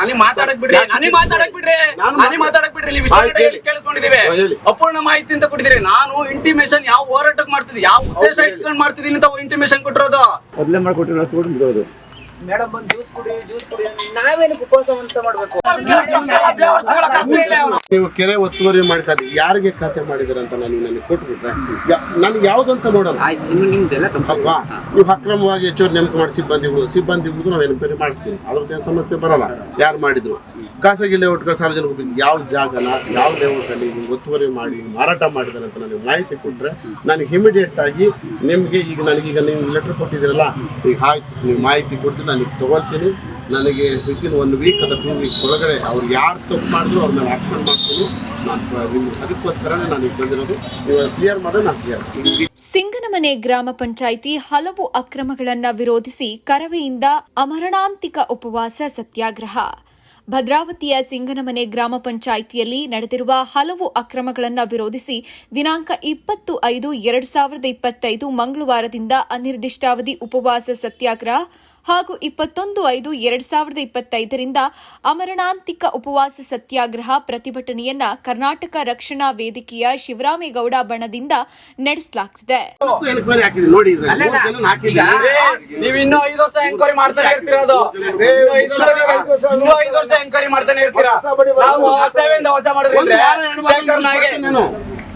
ನನಗೆ ಮಾತಾಡಕ್ ಬಿಡ್ರಿ ನನಗೆ ಮಾತಾಡಕ್ ಬಿಡ್ರಿ ನಾನು ನನಗೆ ಮಾತಾಡಕ್ ಬಿಡ್ರಿ ನೀವು ಕೇಳಿಸ್ಕೊಂಡಿದ್ದೀವಿ. ಅಪೂರ್ಣ ಮಾಹಿತಿ ಅಂತ ಕೊಟ್ಟಿದ್ದೀರಿ. ನಾನು ಇಂಟಿಮೇಷನ್ ಯಾವ ಹೋರಾಟಕ್ಕೆ ಮಾಡ್ತಿದ್ದೆ ಯಾವ ಉದ್ದೇಶ ಇಟ್ಕೊಂಡು ಮಾಡ್ತಿದ್ದೀನಿ ಅಂತ ಇಂಟಿಮೇಷನ್ ಕೊಟ್ಟಿರೋದು? ಮೊದಲೇ ಕೊಟ್ಟಿರೋದು ಸ್ಟೂಡೆಂಟ್ ಬಿಡೋದು ಮೇಡಮ್ ಬಂದು ಜ್ಯೂಸ್ ಕುಡಿ ಜ್ಯೂಸ್ ಕುಡಿ ನಾವೇನಕ್ಕೆ ಉಪವಾಸ ಅಂತ ಮಾಡ್ಬೇಕು? ನೀವು ಕೆರೆ ಒತ್ತುವರಿ ಮಾಡ್ಕೊಂಡು ಯಾರಿಗೆ ಖಾತೆ ಮಾಡಿದಾರೆ ಅಂತ ನಾನು ನನಗೆ ಕೊಟ್ಬಿಟ್ರೆ ನನಗೆ ಯಾವ್ದಂತ ನೋಡಲ್ಲ. ಅಲ್ವಾ? ನೀವು ಅಕ್ರಮವಾಗಿ ಹೆಚ್ಚು ನೇಮಕ ಮಾಡಿ ಸಿಬ್ಬಂದಿಗಳು ಸಿಬ್ಬಂದಿಗಳು ನಾವು ಎನ್ಕ್ವೈರಿ ಮಾಡಿಸ್ತೀವಿ? ಅದ್ರದ್ದು ಸಮಸ್ಯೆ ಬರಲ್ಲ. ಯಾರು ಮಾಡಿದ್ರು? ಖಾಸಗಿ ಲೇಔಟ್ಗಳು ಸಾರ್ವಜನಿಕ ಯಾವ ಜಾಗನ ಯಾವ ಲೇಔಟಲ್ಲಿ ನೀವು ಒತ್ತುವರಿ ಮಾಡಿ ಮಾರಾಟ ಮಾಡಿದಾರೆ ಅಂತ ನನಗೆ ಮಾಹಿತಿ ಕೊಟ್ಟರೆ ನನಗೆ ಇಮಿಡಿಯೇಟ್ ಆಗಿ ನಿಮಗೆ ಈಗ ನನಗೀಗ ನೀವು ಲೆಟರ್ ಕೊಟ್ಟಿದ್ದೀರಲ್ಲ ಈಗ ಆಯ್ತು ನೀವು ಮಾಹಿತಿ ನನಗೆ ತಗೊಳ್ತೀನಿ. ನನಗೆ ವಿತಿನ್ ಒನ್ ವೀಕ್ ಅಥವಾ ಟೂ ವೀಕ್ಸ್ ಒಳಗಡೆ ಅವ್ರು ಯಾರು ತಪ್ಪು ಮಾಡಿದ್ರು ಅವ್ರ ಮೇಲೆ ಆಕ್ಷನ್ ಮಾಡ್ತೀನಿ. ನಾನು ನಾನು ಈಗ ಕ್ಲಿಯರ್ ನಾನು ಕ್ಲಿಯರ್ ಸಿಂಗನಮನೆ ಗ್ರಾಮ ಪಂಚಾಯಿತಿ ಹಲವು ಅಕ್ರಮಗಳನ್ನ ವಿರೋಧಿಸಿ ಕರವೆಯಿಂದ ಅಮರಣಾಂತಿಕ ಉಪವಾಸ ಸತ್ಯಾಗ್ರಹ. ಭದ್ರಾವತಿಯ ಸಿಂಗನಮನೆ ಗ್ರಾಮ ಪಂಚಾಯಿತಿಯಲ್ಲಿ ನಡೆದಿರುವ ಹಲವು ಅಕ್ರಮಗಳನ್ನು ವಿರೋಧಿಸಿ ದಿನಾಂಕ ಇಪ್ಪತ್ತು ಐದು ಎರಡು ಸಾವಿರದ ಇಪ್ಪತ್ತೈದು ಮಂಗಳವಾರದಿಂದ ಅನಿರ್ದಿಷ್ಟಾವಧಿ ಉಪವಾಸ ಸತ್ಯಾಗ್ರಹ ಹಾಗೂ ಇಪ್ಪತ್ತೊಂದು ಐದು ಎರಡ್ ಸಾವಿರದ ಇಪ್ಪತ್ತೈದರಿಂದ ಅಮರಣಾಂತಿಕ ಉಪವಾಸ ಸತ್ಯಾಗ್ರಹ ಪ್ರತಿಭಟನೆಯನ್ನ ಕರ್ನಾಟಕ ರಕ್ಷಣಾ ವೇದಿಕೆಯ ಶಿವರಾಮೇಗೌಡ ಬಣದಿಂದ ನಡೆಸಲಾಗುತ್ತಿದೆ ಮಾಡ್ತಾನೆ ಇರ್ತೀರಾ ನಾವು ಸೇವೆಯಿಂದ ವಜಾ ಮಾಡಿದ್ರೆ ಶೇಖರ್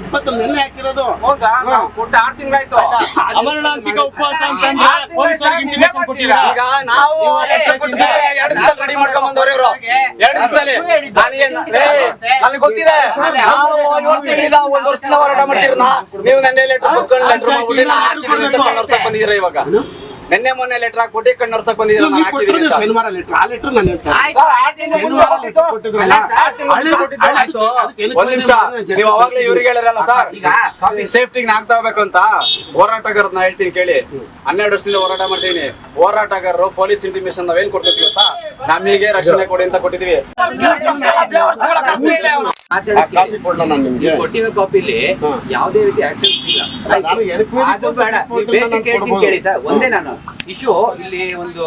ಇಪ್ಪತ್ತು ನೆನ್ನೆ ಹಾಕಿರೋದು? ಹೌದಾ? ನಾವು ಕೊಟ್ಟು ಆರು ತಿಂಗಳಾಯ್ತು. ಅಮರಣಾಂತಿಕ ಉಪವಾಸ? ಈಗ ನಾವು ಎರಡು ದಿವಸ ರೆಡಿ ಮಾಡ್ಕೊಂಡ್ ಬಂದವ್ರು ಇವ್ರು ಎರಡು ದಿವಸದಲ್ಲಿ. ನನಗೆ ಗೊತ್ತಿದೆ. ನಾವು ಏಳು ತಿಂಗಳಿಂದ ಒಂದ್ ವರ್ಷದಿಂದ ಹೋರಾಟ ಮಾಡ್ತೀರ ನೀವು ನೆನ್ನೆ ಲೆಟರ್ ಕುತ್ಕೊಂಡು ಲೆಟರ್ ಮಾಡ್ಬಿಟ್ಟು ನರ್ಸಕ್ ಬಂದಿದ್ದೀರಾ ಇವಾಗ? ನೆನ್ನೆ ಮೊನ್ನೆ ಲೆಟರ್ ಹಾಕ್ಬಿಟ್ಟು ಕಣ್ಣು ನರ್ಸಕ್ ಬಂದಿದ್ದೀರಾ ಅಂತ. ಶನಿವಾರ ಲೆಟ್ರ್ ಆ ಲೆಟ್ರ್ ನಾನು ಹೇಳ್ತೇನೆ ಹಳ್ಳಿ- ಒಂದ್ ನಿಮಿಷ ನೀವು ಅವಾಗ್ಲೇ ಇವ್ರಿಗೆ ಹೇಳಿರಲ್ಲ ಸರ್ ಸೇಫ್ಟಿಗೆ ನಾಗ್ತಾ ಹೋಗ್ಬೇಕು ಅಂತ ಹೋರಾಟಗಾರನ್ನ ಹೇಳ್ತೀನಿ ಕೇಳಿ ಹನ್ನೆರಡು ವರ್ಷದಿಂದ ಹೋರಾಟ ಮಾಡ್ತೀನಿ ಹೋರಾಟಗಾರರು ಪೊಲೀಸ್ ಇಂಟಿಮೇಶನ್ ನಾವೇನ್ ಕೊಡ್ತೀವಿ ಗೊತ್ತಾ ನಮಗೆ ರಕ್ಷಣೆ ಕೊಡಿ ಅಂತ ಕೊಟ್ಟಿದೀವಿ ಕೊಟ್ಟಿರೋ ಕಾಪಿಲಿ ಯಾವುದೇ ರೀತಿ ಆಕ್ಷನ್ ಇಲ್ಲ. ಅದು ಬೇಡ ಬೇಸಿಕ್ ಕೇಳಿ ಸರ್. ಒಂದೇ ನಾನು. ಇಶ್ಯೂ ಇಲ್ಲಿ ಒಂದು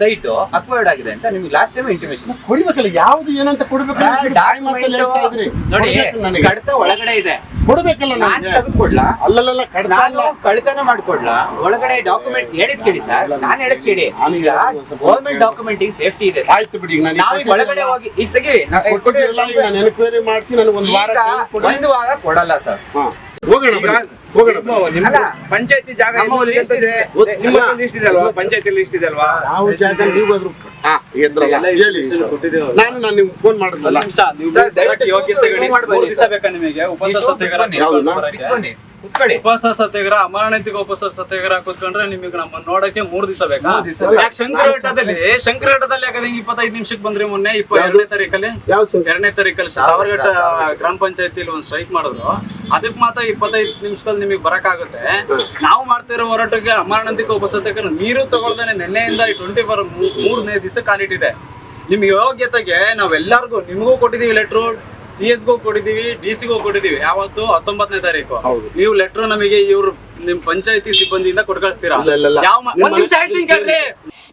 ಸೈಟ್ ಅಕ್ವೈರ್ಡ್ ಆಗಿದೆ ಅಂತ ನಿಮ್ಗೆ ಲಾಸ್ಟ್ ಟೈಮ್ ಇಂಟಿಮೇಷನ್ ಕೊಡ್ಬೇಕಲ್ಲ ಯಾವ್ದು ಏನಂತ ಕೊಡ್ಬೇಕು ನೋಡಿ ಕಡತ ಒಳಗಡೆ ಇದೆ. ಕೊಡ್ಬೇಕಲ್ಲ ನಾನ್ ನನಗೆ. ತೆಗೆದುಕೊಡ್ಲಾ? ಅಲ್ಲಲ್ಲ ಕಡ್ತ ಅಲ್ಲ. ಕಳ್ತನ ಮಾಡ್ಕೊಡ್ಲಾ? ಒಳಗಡೆ ಡಾಕ್ಯುಮೆಂಟ್ ಹೇಳಿದ್ ಕೇಳಿ ಸರ್ ನಾನು ಹೇಳಿದ್ ಕೇಳಿ. ಈಗ ಡಾಕ್ಯುಮೆಂಟ್ ಸೇಫ್ಟಿ ಇದೆ. ಆಯ್ತು ಬಿಡಿ ಈಗ ನಾನು ಒಳಗಡೆ ಹೋಗಿ ಈಗ ತೆಗಿ. ಈಗ ನಾನು ಎನ್ಕ್ವೈರಿ ಮಾಡಿಸಿ ನನಗೆ ಒಂದು ವಾರ ಈಗ ಒಂದು ವಾರ ಕೊಡಲ್ಲ ಸರ್ ಹಾ. ಹೋಗೋಣ. ಪಂಚಾಯತಿ ಜಾಗ ಎಷ್ಟಿದೆ? ನಿಮ್ಮ ಲಿಸ್ಟ್ ಇದೆ ಅಲ್ವಾ? ಪಂಚಾಯತಿ ಲಿಸ್ಟ್ ಇದೆ ಅಲ್ವಾ? ಯಾವ ಜಾಗ ನೀವು ಅದ್ರ ಹಾ ಎದ್ರಲ್ಲ. ಹೇಳಿ. ನಾನು ನಾನು ನಿಮ್ಗೆ ಫೋನ್ ಮಾಡಿದ್ನಲ್ಲ. ಸರ್, ದಯವಿಟ್ಟು ದಿವಸ ಬೇಕಾ ನಿಮಗೆ? ಉಪವಾಸ ಸತ್ಯಾಗ್ರಹ ಕುತ್ಕೊಳ್ಳಿ. ಉಪವಾಸ ಸತ್ಯಾಗ್ರಹ ಅಮರಣಾಂತಿಕ ಉಪವಾಸ ಸತ್ಯಾಗ್ರಹ ಕೂತ್ಕೊಂಡ್ರೆ ನಿಮಗೆ ನಮ್ಮ ನೋಡಕ್ಕೆ ಮೂರ್ ದಿವಸ ಬೇಕಾ. ಯಾಕೆ ಶಂಕರಘಟ್ಟದಲ್ಲಿ ಶಂಕರಘಟ್ಟದಲ್ಲಿ ಯಾಕಂದ್ರೆ ಇಪ್ಪತ್ತೈದು ನಿಮಿಷಕ್ಕೆ ಬಂದ್ರಿ ಮೊನ್ನೆ ಇಪ್ಪ? ಎರಡನೇ ತಾರೀಕಲ್ಲಿ? ಎರಡನೇ ತಾರೀಕಲ್ಲಿ ತಾವರಘಟ್ಟ ಗ್ರಾಮ ಪಂಚಾಯತಿಲಿ ಒಂದ್ ಸ್ಟ್ರೈಕ್ ಮಾಡಿದ್ರು. ಅದಕ್ಕೆ ಮಾತ್ರ ಇಪ್ಪತ್ತೈದು ನಿಮಿಷದಲ್ಲಿ ನಿಮಗೆ ಬರಕಾಗುತ್ತೆ ನಾವು ಮಾಡ್ತಿರೋ ಹೋರಾಟಕ್ಕೆ ಅಮರಣಾಂತಿಕ ಉಪವಾಸ ಸತ್ಯಾಗ್ರಹ ನೀರು ತಗೊಳ್ದೇನೆ ನಿನ್ನೆಯಿಂದ ಟ್ವೆಂಟಿ ಫೋರ್ ಮೂರನೇ ದಿವಸ ಕಾಲಿಟ್ಟಿದೆ. ನಿಮ್ಗೆ ಯೋಗ್ಯತೆಗೆ ನಾವೆಲ್ಲರಿಗೂ ನಿಮಗೂ ಕೊಟ್ಟಿದ್ದೀವಿ ಲೆಟ್ರು ಸಿ ಎಸ್ಗೂ ಕೊಟ್ಟಿದೀವಿ ಡಿ ಸಿಗೂ ಕೊಟ್ಟಿದೀವಿ ಯಾವತ್ತು? ಹತ್ತೊಂಬತ್ತನೇ ತಾರೀಕು. ನೀವು ಲೆಟರ್ ನಮಗೆ ಇವ್ರು ನಿಮ್ ಪಂಚಾಯತಿ ಸಿಬ್ಬಂದಿಯಿಂದ ಕೊಟ್ಟು ಕಳಿಸ್ತೀರಾ. ಯಾವ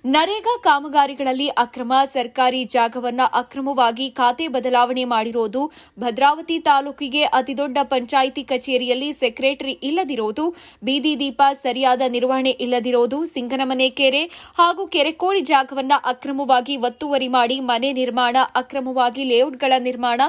ನರೇಗಾ ಕಾಮಗಾರಿಗಳಲ್ಲಿ ಅಕ್ರಮ ಸರ್ಕಾರಿ ಜಾಗವನ್ನ ಅಕ್ರಮವಾಗಿ ಖಾತೆ ಬದಲಾವಣೆ ಮಾಡಿರೋದು, ಭದ್ರಾವತಿ ತಾಲೂಕಿಗೆ ಅತಿದೊಡ್ಡ ಪಂಚಾಯಿತಿ ಕಚೇರಿಯಲ್ಲಿ ಸೆಕ್ರೆಟರಿ ಇಲ್ಲದಿರೋದು, ಬೀದಿ ದೀಪ ಸರಿಯಾದ ನಿರ್ವಹಣೆ ಇಲ್ಲದಿರೋದು ಸಿಂಗನಮನೆ ಕೆರೆ ಹಾಗೂ ಕೆರೆಕೋಡಿ ಜಾಗವನ್ನ ಅಕ್ರಮವಾಗಿ ಒತ್ತುವರಿ ಮಾಡಿ ಮನೆ ನಿರ್ಮಾಣ, ಅಕ್ರಮವಾಗಿ ಲೇಔಟ್ಗಳ ನಿರ್ಮಾಣ,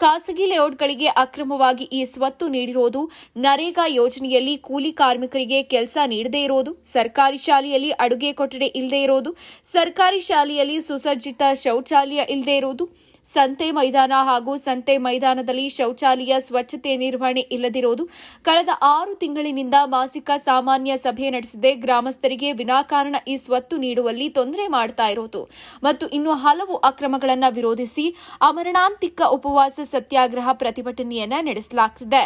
ಖಾಸಗಿ ಲೇಔಟ್ಗಳಿಗೆ ಅಕ್ರಮವಾಗಿ ಈ ಸ್ವತ್ತು ನೀಡಿರೋದು, ನರೇಗಾ ಯೋಜನೆಯಲ್ಲಿ ಕೂಲಿ ಕಾರ್ಮಿಕರಿಗೆ ಕೆಲಸ ನೀಡದೇ ಇರೋದು, ಸರ್ಕಾರಿ ಶಾಲೆಯಲ್ಲಿ ಅಡುಗೆ ಕೊಠಡಿ ಇಲ್ಲದೇ ಇರೋದು ಸರ್ಕಾರಿ ಶಾಲೆಯಲ್ಲಿ ಸುಸಜ್ಜಿತ ಶೌಚಾಲಯ ಇಲ್ಲದೆ ಇರೋದು ಸಂತೆ ಮೈದಾನ ಹಾಗೂ ಸಂತೆ ಮೈದಾನದಲ್ಲಿ ಶೌಚಾಲಯ ಸ್ವಚ್ಛತೆ ನಿರ್ವಹಣೆ ಇಲ್ಲದಿರುವುದು ಕಳೆದ ಆರು ತಿಂಗಳಿನಿಂದ ಮಾಸಿಕ ಸಾಮಾನ್ಯ ಸಭೆ ನಡೆಸದೆ. ಗ್ರಾಮಸ್ಥರಿಗೆ ವಿನಾಕಾರಣ ಈ ಸ್ವತ್ತು ನೀಡುವಲ್ಲಿ ತೊಂದರೆ ಮಾಡ್ತಾ ಇರೋದು ಮತ್ತು ಇನ್ನು ಹಲವು ಅಕ್ರಮಗಳನ್ನು ವಿರೋಧಿಸಿ ಅಮರಣಾಂತಿಕ ಉಪವಾಸ ಸತ್ಯಾಗ್ರಹ ಪ್ರತಿಭಟನೆಯನ್ನ ನಡೆಸಲಾಗುತ್ತಿದೆ.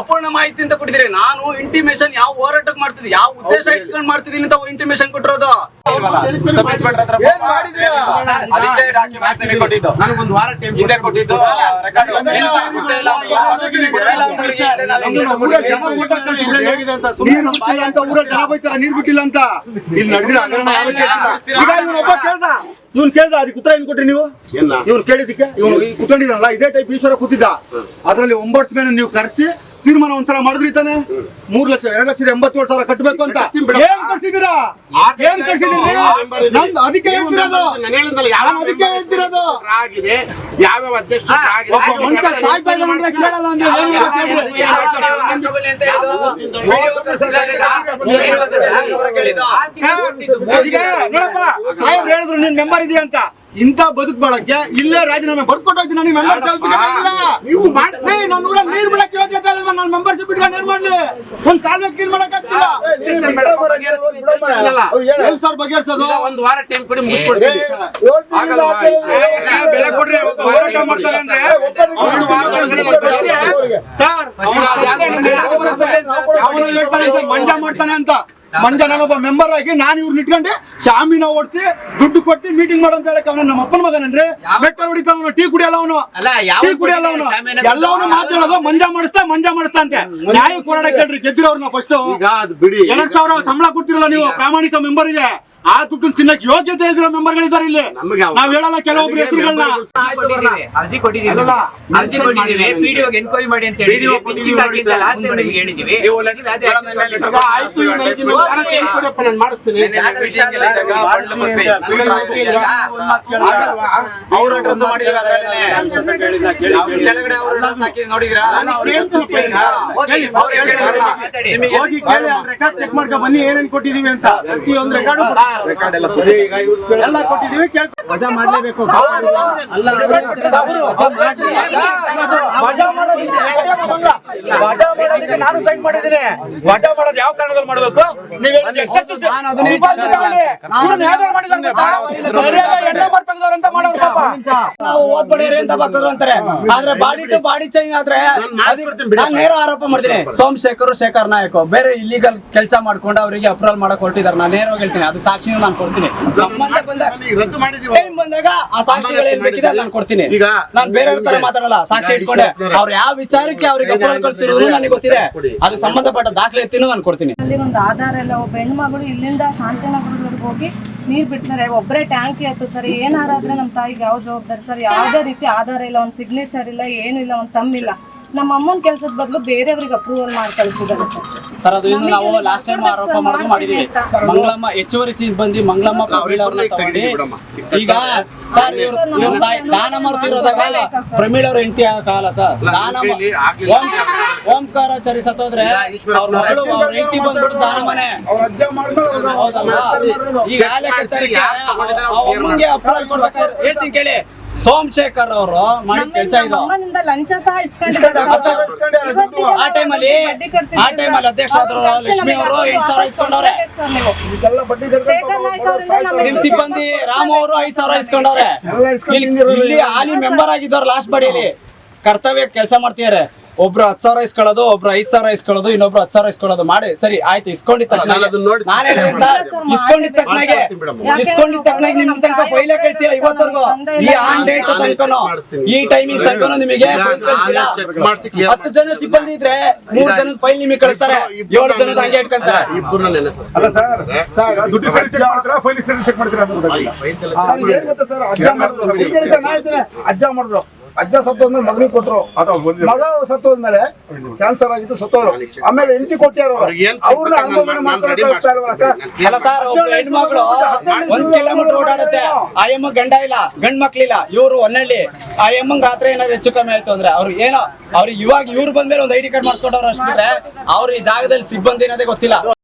ಅಪೂರ್ಣ ಮಾಹಿತಿ ಅಂತ ಕೊಟ್ಟಿದ್ದೀರಿ. ನಾನು ಇಂಟಿಮೇಷನ್ ಯಾವ ಹೋರಾಟಕ್ಕೆ ಮಾಡ್ತಿದ್ದೆ ಯಾವ ಉದ್ದೇಶ ಇಟ್ಕೊಂಡು ಮಾಡ್ತಿದ್ದೀನಿ ಅಂತ ಇಂಟಿಮೇಷನ್ ಕೊಟ್ಟಿರೋದು. ಸಬ್ ಇನ್ಸ್ಪೆಕ್ಟರ್ ಹತ್ರ ಏನ್ ಮಾಡಿದ್ದೀರಾ? ಅದಕ್ಕೆ ಡಾಕ್ಯುಮೆಂಟ್ಸ್ ನಿಮಗೆ ಕೊಟ್ಟಿದ್ದು. ನನಗೊಂದು ವಾರ ಟೈಮ್ ಹಿಂದೆ ಕೊಟ್ಟಿದ್ದು ರೆಕಾರ್ಡ್ ನೀರು ಬಿಟ್ಟಿಲ್ಲ ಅಂತ ಊರಲ್ಲಿ ಜನ ಬೈತಾರ ನೀರ್ ಬಿಟ್ಟಿಲ್ಲ ಅಂತ. ಇಲ್ಲಿ ನಡೆದಿರ ಇವನೊಬ್ಬ ಕೇಳ್ದ. ಇವ್ನು ಕೇಳ್ದ ಅದಕ್ಕೆ ಉತ್ತರ ಏನ್ ಕೊಟ್ರಿ ನೀವು? ಏನ? ಇವ್ನು ಕೇಳಿದಕ್ಕೆ ಇವನು ಕುತ್ಕೊಂಡಿದ್ದಾನಲ್ಲ ಇದೇ ಟೈಪ್ ಈಶ್ವರ ಕೂತಿದ್ದ. ಅದ್ರಲ್ಲಿ ಒಂಬತ್ತು ಮೇಲೆ ನೀವು ಕರೆಸಿ ತೀರ್ಮಾನ ಒಂದ್ಸಲ ಮಾಡಿದ್ರಿ ತಾನೆ? ಮೂರ್ ಲಕ್ಷ ಎರಡ್ ಲಕ್ಷದ ಎಂಬತ್ತೇಳು ಸಾವಿರ ಕಟ್ಟಬೇಕು ಅಂತ. ಏನ್ ಕಳ್ಸಿದೀರಾ ಏನ್ ಕಳ್ಸಿದೀರಿ ನಂದು ಅದಕ್ಕೆ ಹೇಳ್ತಿರೋದು. ಹೇಳ್ತಿರೋದು. ಯಾವ್ಯಾವ ಅಧ್ಯಕ್ಷ ಸಾಯ್ತಾ ಅಂದ್ರೆ ಕೇಳಲ್ಲ ಅಂದ್ರೆ ಹೇಳಿದ್ರು ನಿನ್ ಮೆಂಬರ್ ಇದೆಯಾ ಅಂತ. ಇಂತ ಬದುಕ್ ಬಾಳಕ್ಕೆ ಇಲ್ಲೇ ರಾಜೀನಾಮೆ ಬರ್ಕೊಟ್ಟೋಗ್ತೀನಿ ನನಗೆ ಮೆಂಬರ್ ಇಲ್ಲ ನೀವು ನಾನು ಊರಲ್ಲಿ ನೀರ್ ಯೋಗ್ಯತೆ ಇಲ್ಲ ನಾನು ಮೆಂಬರ್ಶಿಪ್ ಬಿಟ್ಕೊಂಡು ಏನ್ ಮಾಡ್ಲಿ. ಒಂದ್ ಕಾಲಕ್ಕೆ ನೀರ್ ಮಾಡಕ್ ಆಗ್ತಿಲ್ಲ. ಎಲ್ ಸರ್ ಬಗೆಹರ್ಸೋದು? ಒಂದು ವಾರ ಟೈಮ್ ಕೊಡಿ ಬೆಲೆ ಕೊಡ್ರಿ ಹೋರಾಟ ಅಂದ್ರೆ ಸರ್ ಅವ್ನು ಹೇಳ್ತಾನೆ ಮಂಜ ಮಾಡ್ತಾನೆ ಅಂತ. ಮಂಜ ಒಬ್ಬ ಮೆಂಬರ್ ಆಗಿ ನಾನು ಇವ್ರನ್ನ ಇಟ್ಕೊಂಡೆ ಶಾಮಿನ ಓಡಿಸಿ ದುಡ್ಡು ಕೊಟ್ಟು ಮೀಟಿಂಗ್ ಮಾಡೋ ಅಂತ ಹೇಳಕ್ ಅವನ ನಮ್ಮ ಅಪ್ಪನ ಮಗನನ್ರಿ. ಬೆಟ್ಟ ಹೊಡಿತಾನ ಟೀ ಕುಡಿಯಲ್ಲ ಅವನು. ಟೀ ಕುಡಿಯಲ್ಲ ಅವನು? ಎಲ್ಲವನು ಮಾತಾಡೋದು ಮಂಜ ಮಾಡಿಸ್ತಾ ಮಂಜ ಮಾಡಿಸ್ತಾ ಅಂತೆ. ನ್ಯಾಯ ಹೋರಾಟ ಕೇಳ್ರಿ ಗೆದ್ದಿರೋರ್ನ ಫಸ್ಟ್ ಎರಡ್ ಸಾವಿರ ಸಂಬಳ ಕೊಡ್ತಿರಲ್ಲ ನೀವು ಪ್ರಾಮಾಣಿಕ ಮೆಂಬರ್ಗೆ ಆ ದುಡ್ಡು ತಿನ್ನಕ್ ಯೋಗ್ಯತೆ ಇದ್ರ ಮೆಂಬರ್ಗಳಿದ್ದಾರೆ ಇಲ್ಲಿ. ನಾವ್ ಹೇಳಲ್ಲ ಕೆಲವೊಬ್ರು ಹೆಸರುಗಳನ್ನ ಅರ್ಜಿ ಕೊಟ್ಟಿದ್ದೀವಿ. ಕೊಟ್ಟಿದ್ದೀವಿ. ಪಿಡಿಒಗೆ ಎನ್ಕ್ವೈರಿ ಮಾಡಿ ಅಂತ. ಲಾಸ್ಟ್ ಟೈಮ್ ನಿಮ್ಗೆ ಅವ್ರ ಅಡ್ರೆಸ್ ಮಾಡಿದ್ರೆ ಹೋಗಿ ರೆಕಾರ್ಡ್ ಚೆಕ್ ಮಾಡ್ಕೊ ಬನ್ನಿ ಏನೇನ್ ಕೊಟ್ಟಿದೀವಿ ಅಂತ. ಪ್ರತಿಯೊಂದು ರೆಕಾರ್ಡ್ ಎಲ್ಲ ಕೊಟ್ಟಿದೀವಿ ವಜಾ ಮಾಡ್ಲೇಬೇಕು. ನಾನು ಸೈನ್ ಮಾಡಿದ್ದೀನಿ. ವಜಾ ಮಾಡೋದು ಯಾವ ಕಾರಣದಲ್ಲಿ ಮಾಡಬೇಕು? ಆದ್ರೆ ಬಾಡಿ ಟು ಬಾಡಿ ಚೇಂಜ್ ಆದ್ರೆ ನಾನ್ ನೇರ ಆರೋಪ ಮಾಡ್ತೀನಿ. ಸೋಮಶೇಖರ್ ಶೇಖರ್ ನಾಯಕ್ ಬೇರೆ ಇಲ್ಲಿಗಲ್ ಕೆಲಸ ಮಾಡ್ಕೊಂಡು ಅವರಿಗೆ ಅಪ್ರೂವಲ್ ಮಾಡಕ್ ಹೊರಟಿದ್ದಾರೆ. ನಾನು ನೇರವಾಗಿ ಹೇಳ್ತೀನಿ. ಅದು ಸಾಕ್ಷಿ ನಾನು ಕೊಡ್ತೀನಿ. ಸಂಬಂಧ ಬಂದ ರದ್ದು ಮಾಡಿದೀವಿ ಟೈಮ್ ಬಂದಾಗ ಆ ಸಾಕ್ಷಿಗಳು ಏನ್ ಬೇಕಿದೆ ನಾನು ಕೊಡ್ತೀನಿ. ಈಗ ನಾನು ಬೇರೆಯವ್ರ ತರ ಮಾತಾಡಲ್ಲ ಸಾಕ್ಷಿ ಇಟ್ಕೊಂಡೆ. ಅವ್ರು ಯಾವ ವಿಚಾರಕ್ಕೆ ಅವ್ರಿಗೆ ಅಪ್ರೂವಲ್ ಕಳ್ಸಿರೋದು ನನಗೆ ಗೊತ್ತಿದೆ. ಅದು ಸಂಬಂಧಪಟ್ಟ ದಾಖಲೆ ಎತ್ತಿನೂ ನಾನು ಕೊಡ್ತೀನಿ. ಅಲ್ಲಿ ಒಂದು ಆಧಾರ ಇಲ್ಲ ಒಬ್ಬ ಹೆಣ್ಮಗಳು ಇಲ್ಲಿಂದ ಶಾಂತಿನಗರದವರೆಗೆ ಹೋಗಿ ನೀರ್ ಬಿಡ್ತಾರೆ ಒಬ್ಬರೇ ಟ್ಯಾಂಕಿ ಸರ್ ಏನಾರಾದ್ರೆ ನಮ್ಮ ತಾಯಿಗೆ ಯಾವ ಜವಾಬ್ದಾರಿ. ಸರ್ ಯಾವ್ದೇ ರೀತಿ ಆಧಾರ ಇಲ್ಲ ಒಂದು ಸಿಗ್ನೇಚರ್ ಇಲ್ಲ ಏನು ಇಲ್ಲ ಒಂದು ತಮ್ಮಿಲ್ಲ ನಮ್ಮ ಅಮ್ಮನ ಕೆಲಸದ ಬದಲು ಬೇರೆಯವ್ರಿಗೆ ಅಪ್ರೂವಲ್ ಮಾಡಿ ಕಳಿಸಿದ್ದಾರೆ ಸರ್. ಅದು ಇನ್ನು ನಾವು ಲಾಸ್ಟ್ ಟೈಮ್ ಆರೋಪ ಮಾಡೋದು ಮಾಡಿದೀವಿ. ಮಂಗಳಮ್ಮ ಹೆಚ್ಚುವರಿ ಸಿಬ್ಬಂದಿ ಮಂಗಳಮ್ಮ ಪ್ರಮೀಳ್ ಅವ್ರನ್ನ ತಗೊಂಡು ಬಿಡಮ್ಮ. ಈಗ ಸರ್ ಇವ್ರು ದಾನ ಮಾಡ್ತಿರೋದಾಗ ಪ್ರಮೀಳ್ ಅವ್ರ ಹೆಂಡತಿ ಕಾಲ ಸರ್. ದಾನ ಓಂಕಾರಾಚಾರಿ ಸತ್ತೋದ್ರೆ ಅವ್ರ ಮಗಳು ಅವ್ರ ಹೆಂಡತಿ ಬಂದ್ಬಿಟ್ಟು ದಾನ ಮನೆ. ಹೌದಲ್ಲ ಈಗ ಅಮ್ಮಂಗೆ ಅಪ್ರೂವಲ್ ಕೊಡ್ಬೇಕಾದ್ರೆ ಹೇಳ್ತೀನಿ ಕೇಳಿ. ಸೋಮಶೇಖರ್ ಅವರು ಮಾಡಿ ಕೆಲಸ ಇದು. ಲಂಚ ಸಹ ಇಸ್ಕೊಂಡಿದ್ದಾರೆ. ಆ ಟೈಮಲ್ಲಿ ಆ ಟೈಮಲ್ಲಿ ಅಧ್ಯಕ್ಷ ಆದ್ರು ಲಕ್ಷ್ಮಿ ಅವರು ಎಂಟ್ ಸಾವಿರ ಇಸ್ಕೊಂಡವ್ರೆ ಶೇಖರ್ ನಾಯ್ಕ ಅವರಿಂದ ನಿಮ್ ನಮಗೆ ಸಿಬ್ಬಂದಿ ರಾಮ ಅವರು ಐದ್ ಸಾವಿರ ಇಸ್ಕೊಂಡವ್ರೆ ಇಲ್ಲಿ- ಇಲ್ಲಿ ಹಾಲಿ ಮೆಂಬರ್ ಆಗಿದ್ದವ್ರು ಲಾಸ್ಟ್ ಬಡಿಯಲ್ಲಿ ಕರ್ತವ್ಯ ಕೆಲಸ ಮಾಡ್ತಿದಾರೆ ಒಬ್ರು ಹತ್ ಸಾವಿರ ಇಸ್ಕೊಳ್ಳೋದು ಒಬ್ರು ಐದ್ ಸಾವಿರ ಇಸ್ಕೊಳ್ಳೋದು ಇನ್ನೊಬ್ರು ಹತ್ ಸಾವಿರ ಇಸ್ಕೊಳ್ಳೋದು ಮಾಡಿ. ಸರಿ ಆಯ್ತು ಇಸ್ಕೊಂಡಿದ್ದ ನಾನು ಅದನ್ನ ನೋಡಿ ನಾನು ಸರ್ ನಿಮ್ ತನಕ ಫೈಲೇ ಕಳ್ಸಿಲ್ಲ ಇವತ್ತರೆಗೂ ಈ ಆನ್ ಡೇಟ್ ತನಕನು. ಈ ಟೈಮಿಂಗ್ ತನಕನು ನಿಮಗೆ file ಕಳ್ಸಿಲ್ಲ. ಚೆಕ್ ಮಾಡಿಸಿ ಕ್ಲಿಯರ್ ಹತ್ತು ಜನ ಸಿಬ್ಬಂದಿ ಇದ್ರೆ ಮೂರ್ ಜನದ ಫೈಲ್ ನಿಮಗೆ ಕಳಿಸ್ತಾರೆ. ಏಳು ಜನದ ಹಂಗೆ ಇಟ್ಕೊಂತಾರೆ. ಇಬ್ಬರನ್ನ ಅಲ್ಲ ಸರ್ ಸರ್ ದುಡ್ಡು ಸರಿ ಚೆಕ್ ಮಾಡ್ತೀರಾ? ಫೈಲ್ ಸರಿ ಚೆಕ್ ಮಾಡ್ತೀರಾ? ಅಂತ ಗೊತ್ತಾಗಿಲ್ಲ ಸರ್ ಅಜ್ಜ ಮಾಡಿದ್ರು. ಸರ್ ನಾ ಹೇಳ್ತೀನಿ, ಅಜ್ಜ ಮಾಡಿದ್ರು. ಅಜ್ಜ ಸತ್ತೋದ್ಮೇಲೆ ಮಗನಿಗೆ ಕೊಟ್ರು. ಮಗ ಸತ್ತೋದ್ಮೇಲೆ ಕ್ಯಾನ್ಸರ್ ಆಗಿತ್ತು ಸತ್ತೋರು. ಆಮೇಲೆ ಹೆಂಡತಿ ಕೊಟ್ಟಾರ ಅವ್ರನ್ನ ಅನುಭವ ಓಡಾಡುತ್ತೆ. ಆ ಎಮ್ಮ ಗಂಡ ಇಲ್ಲ ಗಂಡ್ ಮಕ್ಳಿಲ್ಲ ಇವ್ರು ಒನ್ನಳ್ಳಿ. ಆ ಎಮ್ಮಂಗ್ ರಾತ್ರಿ ಏನಾದ್ರು ಹೆಚ್ಚು ಕಮ್ಮಿ ಆಯ್ತು ಅಂದ್ರೆ ಅವ್ರು ಏನೋ ಅವ್ರಿಗೆ ಇವಾಗ ಇವ್ರು ಬಂದ್ಮೇಲೆ ಒಂದ್ ಐಡಿ ಕಾರ್ಡ್ ಮಾಡಿಸ್ಕೊಂಡವ್ರು ಅಷ್ಟು ಬಿಟ್ರೆ ಅವ್ರು ಈ ಜಾಗದಲ್ಲಿ ಸಿಬ್ಬಂದಿ ಅನ್ನೋದೇ ಗೊತ್ತಿಲ್ಲ.